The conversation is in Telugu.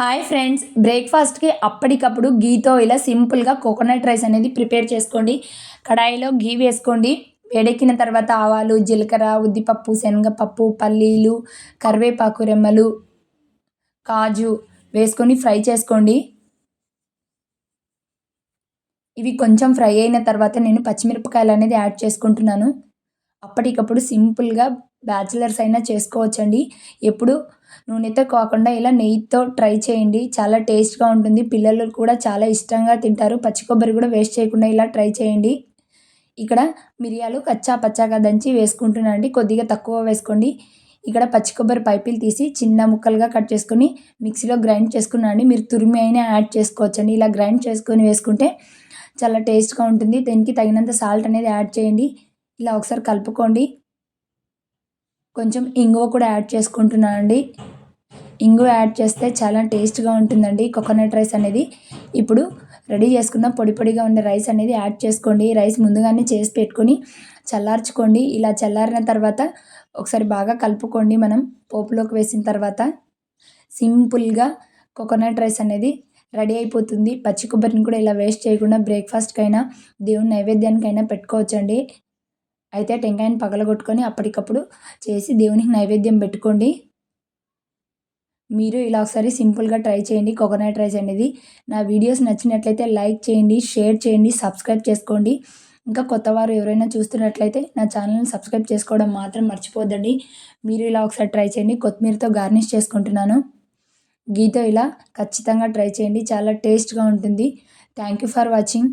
Hi friends. బ్రేక్ఫాస్ట్కి అప్పటికప్పుడు గీతో ఇలా సింపుల్గా కోకోనట్ రైస్ అనేది ప్రిపేర్ చేసుకోండి. కడాయిలో గీ వేసుకోండి. వేడెక్కిన తర్వాత ఆవాలు జీలకర్ర ఉద్దిపప్పు శనగపప్పు పల్లీలు కరివేపాకు రెమ్మలు కాజు వేసుకొని ఫ్రై చేసుకోండి. ఇవి కొంచెం ఫ్రై అయిన తర్వాత నేను పచ్చిమిరపకాయలు అనేది యాడ్ చేసుకుంటున్నాను. అప్పటికప్పుడు సింపుల్గా బ్యాచిలర్స్ అయినా చేసుకోవచ్చండి. ఎప్పుడు నూనెతో కాకుండా ఇలా నెయ్యితో ట్రై చేయండి. చాలా టేస్ట్గా ఉంటుంది. పిల్లలు కూడా చాలా ఇష్టంగా తింటారు. పచ్చి కొబ్బరి కూడా వేస్ట్ చేయకుండా ఇలా ట్రై చేయండి. ఇక్కడ మిరియాలు కచ్చా పచ్చాగా దంచి వేసుకుంటున్నాను అండి. కొద్దిగా తక్కువ వేసుకోండి. ఇక్కడ పచ్చి కొబ్బరి పైపులు తీసి చిన్న ముక్కలుగా కట్ చేసుకొని మిక్సీలో గ్రైండ్ చేసుకున్నాను మీరు తురిమి అయినా యాడ్ చేసుకోవచ్చండి. ఇలా గ్రైండ్ చేసుకొని వేసుకుంటే చాలా టేస్ట్గా ఉంటుంది. దీనికి తగినంత సాల్ట్ అనేది యాడ్ చేయండి. ఇలా ఒకసారి కలుపుకోండి. కొంచెం ఇంగువ కూడా యాడ్ చేసుకుంటున్నాను అండి ఇంగువ యాడ్ చేస్తే చాలా టేస్ట్గా ఉంటుందండి కోకోనట్ రైస్ అనేది. ఇప్పుడు రెడీ చేసుకున్న పొడి పొడిగా ఉండే రైస్ అనేది యాడ్ చేసుకోండి. రైస్ ముందుగానే చేసి పెట్టుకొని చల్లార్చుకోండి. ఇలా చల్లారిన తర్వాత ఒకసారి బాగా కలుపుకోండి మనం. పోపులోకి వేసిన తర్వాత సింపుల్గా కోకోనట్ రైస్ అనేది రెడీ అయిపోతుంది. పచ్చి కొబ్బరిని కూడా ఇలా వేస్ట్ చేయకుండా బ్రేక్ఫాస్ట్కైనా దేవుని నైవేద్యానికైనా పెట్టుకోవచ్చండి. అయితే టెంకాయని పగలగొట్టుకొని అప్పటికప్పుడు చేసి దేవునికి నైవేద్యం పెట్టుకోండి. మీరు ఇలా ఒకసారి సింపుల్గా ట్రై చేయండి కోకోనట్ రైస్ అనేది. నా వీడియోస్ నచ్చినట్లయితే లైక్ చేయండి షేర్ చేయండి సబ్స్క్రైబ్ చేసుకోండి. ఇంకా కొత్త వారు ఎవరైనా చూస్తున్నట్లయితే నా ఛానల్ని సబ్స్క్రైబ్ చేసుకోవడం మాత్రం మర్చిపోద్దండి. మీరు ఇలా ఒకసారి ట్రై చేయండి కొత్తిమీరతో గార్నిష్ చేసుకుంటున్నాను. గీతో ఇలా ఖచ్చితంగా ట్రై చేయండి చాలా టేస్ట్గా ఉంటుంది. Thank you for watching.